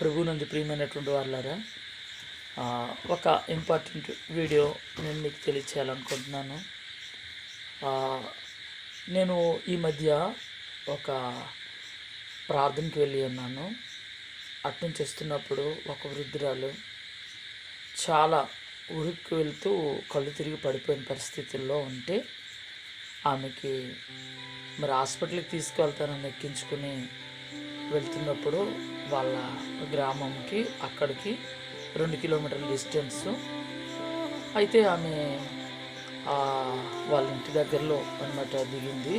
ప్రభునందు ప్రియమైనటువంటి వాళ్ళారా ఒక ఇంపార్టెంట్ వీడియో నేను మీకు తెలియచేయాలనుకుంటున్నాను. నేను ఈ మధ్య ఒక ప్రార్థనకి వెళ్ళి ఉన్నాను. అట్నుంచి వస్తున్నప్పుడు ఒక వృద్ధురాలు చాలా ఉరుక్కి వెళ్తూ కళ్ళు తిరిగి పడిపోయిన పరిస్థితుల్లో ఉంటే ఆమెకి మరి హాస్పిటల్కి తీసుకెళ్తానని ఎక్కించుకుని వెళ్తున్నప్పుడు వాళ్ళ గ్రామంకి అక్కడికి రెండు కిలోమీటర్ల డిస్టెన్స్. అయితే ఆమె వాళ్ళ ఇంటి దగ్గరలో అన్నమాట దిగింది.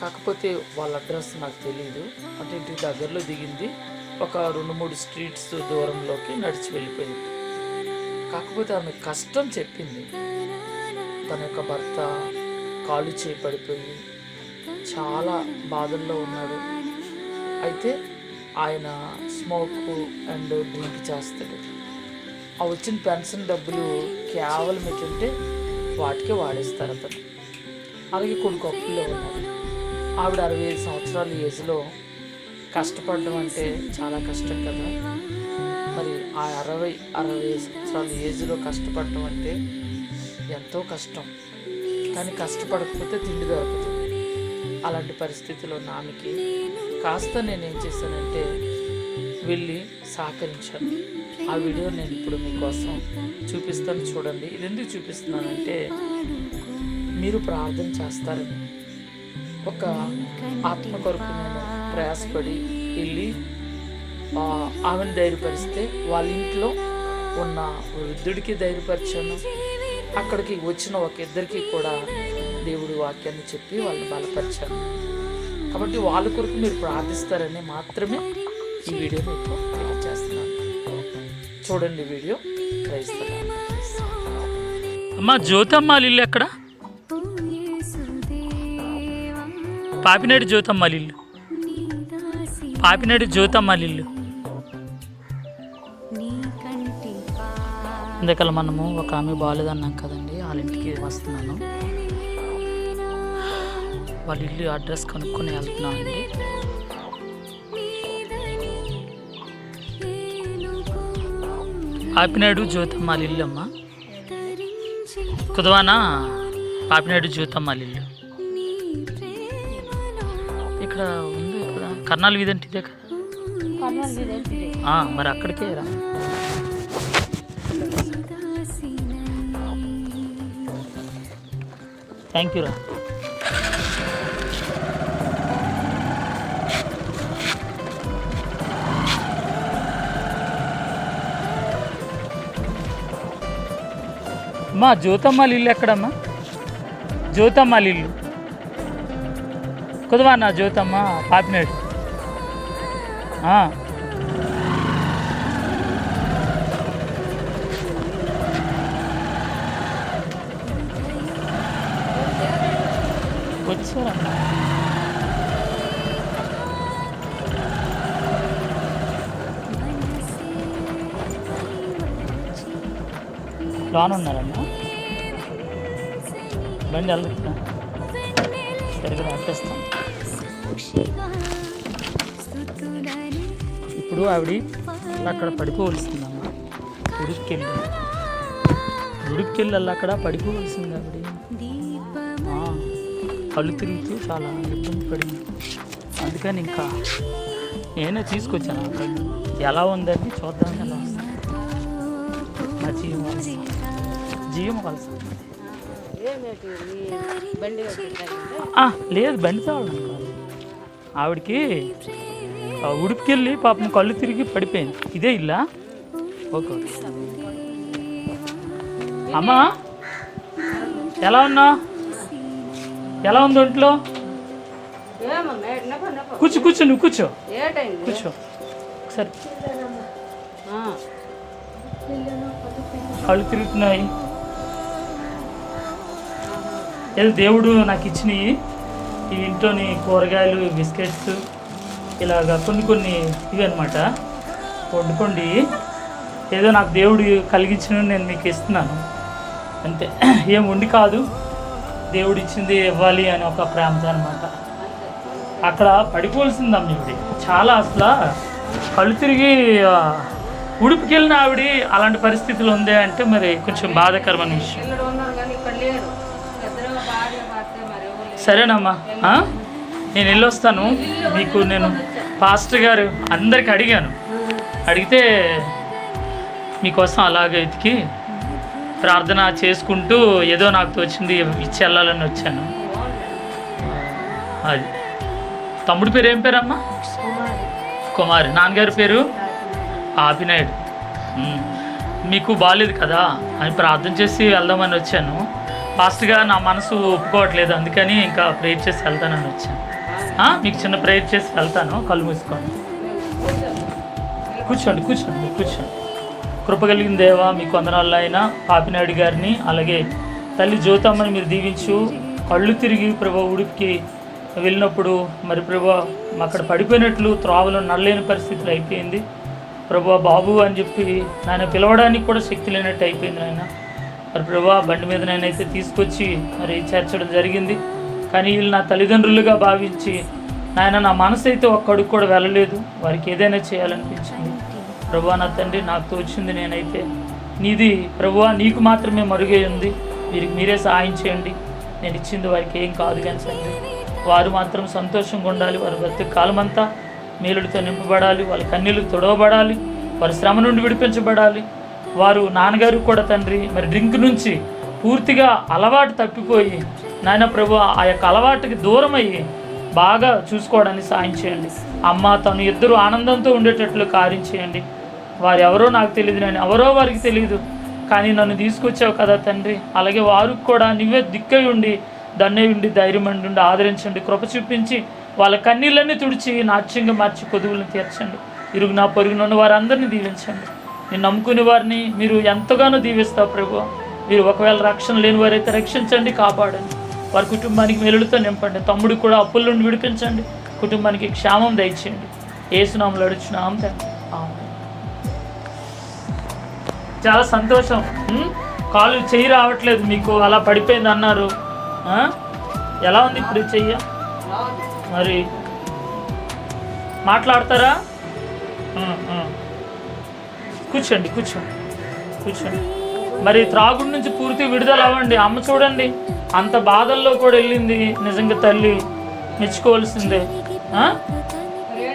కాకపోతే వాళ్ళ అడ్రస్ నాకు తెలియదు అంటే ఇంటి దగ్గరలో దిగింది. ఒక రెండు మూడు స్ట్రీట్స్ దూరంలోకి నడిచి వెళ్ళిపోయింది. కాకపోతే ఆమె కష్టం చెప్పింది. తన యొక్క భర్త కాలు చేయి పడిపోయి చాలా బాధల్లో ఉన్నాడు. అయితే ఆయన స్మోక్ అండ్ డ్రింక్ చేస్తాడు. ఆ వచ్చిన పెన్షన్ డబ్బులు కేవలం ఏంటంటే వాటికే వాడేస్తారు అతను. అలాగే కొన్ని అప్పుల్లో ఉన్నారు. ఆవిడ అరవై ఐదు సంవత్సరాల ఏజ్లో కష్టపడడం అంటే చాలా కష్టం కదా. మరి ఆ అరవై అరవై సంవత్సరాల ఏజ్లో కష్టపడటం అంటే ఎంతో కష్టం. కానీ కష్టపడకపోతే తిండి దొరకదు. అలాంటి పరిస్థితిలో నాన్నకి కాస్త నేను ఏం చేశానంటే వెళ్ళి సహకరించాను. ఆ వీడియో నేను ఇప్పుడు మీకోసం చూపిస్తాను చూడండి. ఇది ఎందుకు చూపిస్తున్నానంటే మీరు ప్రార్థన చేస్తారని. ఒక ఆత్మ కొరకు నేను ప్రయాసపడి వెళ్ళి ఆమెను ధైర్యపరిస్తే వాళ్ళ ఇంట్లో ఉన్న వృద్ధుడికి ధైర్యపరిచాను. అక్కడికి వచ్చిన ఒక ఇద్దరికి కూడా దేవుడి వాక్యాన్ని చెప్పి వాళ్ళని బలపరిచాను. కాబట్టి వాళ్ళ కొరకు మీరు ప్రార్థిస్తారని మాత్రమే ఈ వీడియో మీకు చేస్తున్నాను. చూడండి వీడియో. ప్రయత్నిస్తున్నాను అమ్మా జ్యోతమ్మ లిల్లు ఎక్కడ? పాపినేడు జ్యోతమ్మ ఇల్లు పాపినేడు జ్యోతమ్మ ఇల్లు అందుకల మనము ఒక ఆమె బాగాలేదన్నాం కదండి వాళ్ళ ఇంటికి వస్తున్నాను. వాళ్ళ ఇల్లు అడ్రస్ కనుక్కొని వెళ్తున్నామండి. పాపినాడు జ్యోతమ్మాల ఇల్లు అమ్మ కుదవానా? పాపినాడు జ్యోతమ్మాల ఇల్లు. ఇక్కడ ఉంది ఇక్కడ కర్నాలు వీధి అంటే ఇదే కదా? మరి అక్కడికే రా. థ్యాంక్ యూ రా. మా జ్యోతమ్మల ఇల్లు ఎక్కడమ్మా? జ్యోతమ్మల ఇల్లు. కుదవా నా జ్యోతమ్మ పాపినాడు. వచ్చారమ్మా. వచ్చారా లోన్ ఉన్నారమ్మా బండి వెళ్తా సరిగ్గా ఇప్పుడు ఆవిడ అక్కడ పడిపోవలసిందమ్మా ఉడుక్కెళ్ళి ఉడుక్కెళ్ళి అక్కడ పడిపోవలసింది ఆవిడ. కళ్ళు తిరుగుతూ చాలా ఇబ్బంది పడింది. అందుకని ఇంకా నేనే తీసుకొచ్చాను అక్కడ ఎలా ఉందని చూద్దాం ఎలా వస్తుంది. జీవం జీవం కలిసి లేదు బండి కాదు. ఆవిడకి ఉడుపుకెళ్ళి పాపం కళ్ళు తిరిగి పడిపోయింది. ఇదే ఇల్లా? ఓకే అమ్మా ఎలా ఉన్నా? ఎలా ఉంది ఒంట్లో? కూర్చో కూర్చో నువ్వు కూర్చో. కూర్చో. ఒకసారి. కళ్ళు తిరుగుతున్నాయి. ఏదో దేవుడు నాకు ఇచ్చినవి. ఈ ఇంట్లోని కూరగాయలు బిస్కెట్స్ ఇలాగ కొన్ని కొన్ని ఇవి అనమాట వండుకోండి. ఏదో నాకు దేవుడు కలిగించిన నేను మీకు ఇస్తున్నాను. అంతే. ఏం వండి కాదు. దేవుడు ఇచ్చింది ఇవ్వాలి అని ఒక ప్రాంతం అనమాట అక్కడ పడిపోవలసిందమ్మ ఇవిడి చాలా అసలు కళ్ళు తిరిగి ఆ, ఉడుపుకి వెళ్ళిన ఆవిడ అలాంటి పరిస్థితులు ఉంది అంటే మరి కొంచెం బాధాకరమైన విషయం. సరేనమ్మా నేను వెళ్ళొస్తాను. మీకు నేను పాస్టర్ గారు అందరికి అడిగాను. అడిగితే మీకోసం అలాగే ఇతికి ప్రార్థన చేసుకుంటూ ఏదో నాకు తోచింది ఇచ్చి వెళ్ళాలని వచ్చాను. అది. తమ్ముడి పేరు ఏం పేరమ్మా? కుమారి. కుమారి నాన్నగారి పేరు? ఆపినాయుడు మీకు బాగాలేదు కదా? అని ప్రార్థన చేసి వెళ్దామని వచ్చాను. ఫాస్ట్గా నా మనసు ఒప్పుకోవట్లేదు. అందుకని ఇంకా ప్రేయర్ చేసి వెళ్తానని వచ్చాను. మీకు చిన్న ప్రేయర్ చేసి వెళ్తాను. కళ్ళు మూసుకోండి. కూర్చోండి కూర్చోండి కూర్చోండి. కృపగలిగిన దేవా మీకు వందనాలు అయినా పాపినాయుడు గారిని అలాగే తల్లి జ్యోతమ్మని మీరు దీవించు. కళ్ళు తిరిగి ప్రభు ఉడిపికి వెళ్ళినప్పుడు మరి ప్రభు అక్కడ పడిపోయినట్లు త్రావలు నడలేని పరిస్థితులు అయిపోయింది. ప్రభు బాబు అని చెప్పి నాయన పిలవడానికి కూడా శక్తి లేనట్టు అయిపోయింది నాయన. మరి ప్రభా బండి మీద నేనైతే తీసుకొచ్చి మరి చేర్చడం జరిగింది. కానీ వీళ్ళు నా తల్లిదండ్రులుగా భావించి నాయన నా మనసు అయితే ఒక్కడికి కూడా వెళ్ళలేదు. వారికి ఏదైనా చేయాలనిపించింది. ప్రభా నా తండ్రి నాకు తోచింది నేనైతే నీది ప్రభువా నీకు మాత్రమే మరుగై ఉంది. వీరికి మీరే సహాయం చేయండి. నేను ఇచ్చింది వారికి ఏం కాదు కానీ తండ్రి వారు మాత్రం సంతోషంగా ఉండాలి. వారి బ్రతుకు కాలమంతా మేలుడితో నింపబడాలి. వాళ్ళ కన్నీళ్ళు తొడవబడాలి. వారి శ్రమ నుండి విడిపించబడాలి. వారు నాన్నగారు కూడా తండ్రి మరి డ్రింక్ నుంచి పూర్తిగా అలవాటు తప్పిపోయి నాయన ప్రభు ఆ యొక్క అలవాటుకి దూరం అయ్యి బాగా చూసుకోవడానికి సాయం చేయండి. అమ్మ తను ఇద్దరు ఆనందంతో ఉండేటట్లు కార్యం చేయండి. వారు ఎవరో నాకు తెలియదు నేను ఎవరో వారికి తెలియదు కానీ నన్ను తీసుకొచ్చావు కదా తండ్రి. అలాగే వారికి కూడా నువ్వే దిక్కై ఉండి దన్నే ఉండి ధైర్యం ఉండి ఆదరించండి. కృప చూపించి వాళ్ళ కన్నీళ్ళన్నీ తుడిచి నాట్యంగా మార్చి కొదువులను తీర్చండి. ఇరుగు నా పొరుగునున్న వారందరినీ దీవించండి. నేను నమ్ముకునే వారిని మీరు ఎంతగానో దీవిస్తావు ప్రభు. మీరు ఒకవేళ రక్షణ లేని వారైతే రక్షించండి కాపాడండి. వారి కుటుంబానికి మెలుడుతో నింపండి. తమ్ముడికి కూడా అప్పుల నుండి విడిపించండి. కుటుంబానికి క్షేమం దయచేయండి. ఏసునాములు అడుచున్నాం తండ్రి. చాలా సంతోషం. కాలు చెయ్యి రావట్లేదు మీకు. అలా పడిపోయింది అన్నారు. ఎలా ఉంది ఇప్పుడు చెయ్య చెయ్యి? మరి మాట్లాడతారా? కూర్చోండి కూర్చోండి కూర్చోండి. మరి త్రాగుడు నుంచి పూర్తి విడుదల అవ్వండి. అమ్మ చూడండి అంత బాధల్లో కూడా వెళ్ళింది నిజంగా తల్లి. మెచ్చుకోవాల్సిందే.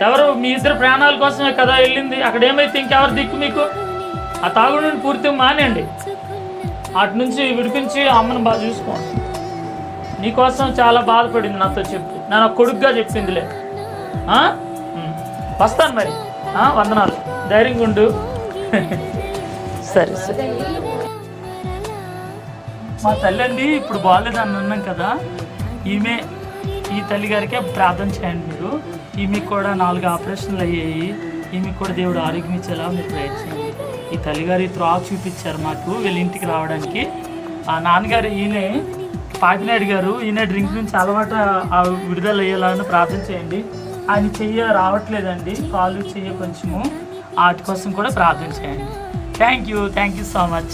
ఎవరు మీ ఇద్దరు ప్రాణాల కోసమే కదా వెళ్ళింది? అక్కడ ఏమైతే ఇంకెవరు దిక్కు మీకు? ఆ తాగుడు నుండి పూర్తిగా మానేయండి. అటు నుంచి విడిపించి అమ్మను బాగా చూసుకోండి. నీకోసం చాలా బాధపడింది నాతో చెప్పి. నేను కొడుకుగా చెప్పిందిలే. వస్తాను మరి. వందనాలు. ధైర్యంగా ఉండు. సరే సరే. మా తల్లి అండి ఇప్పుడు బాగాలేదని అన్నాం కదా ఈమె ఈ తల్లి గారికే ప్రార్థన చేయండి మీరు. ఈమెకు కూడా నాలుగు ఆపరేషన్లు అయ్యాయి. ఈమెకు కూడా దేవుడు ఆరోగ్యం ఇచ్చేలా మీరు ప్రయత్నించండి. ఈ తల్లిగారి త్రా చూపించారు మాకు వీళ్ళ ఇంటికి రావడానికి. ఆ నాన్నగారు ఈయనే పాటినాయుడు గారు ఈయన డ్రింక్ నుంచి అలవాటు విడుదల అయ్యేలాగా ప్రార్థన చేయండి. ఆయన చెయ్య రావట్లేదండి కాలు చెయ్య కొంచెము. వాటి కోసం కూడా ప్రార్థన చేయండి. Thank you thank you so much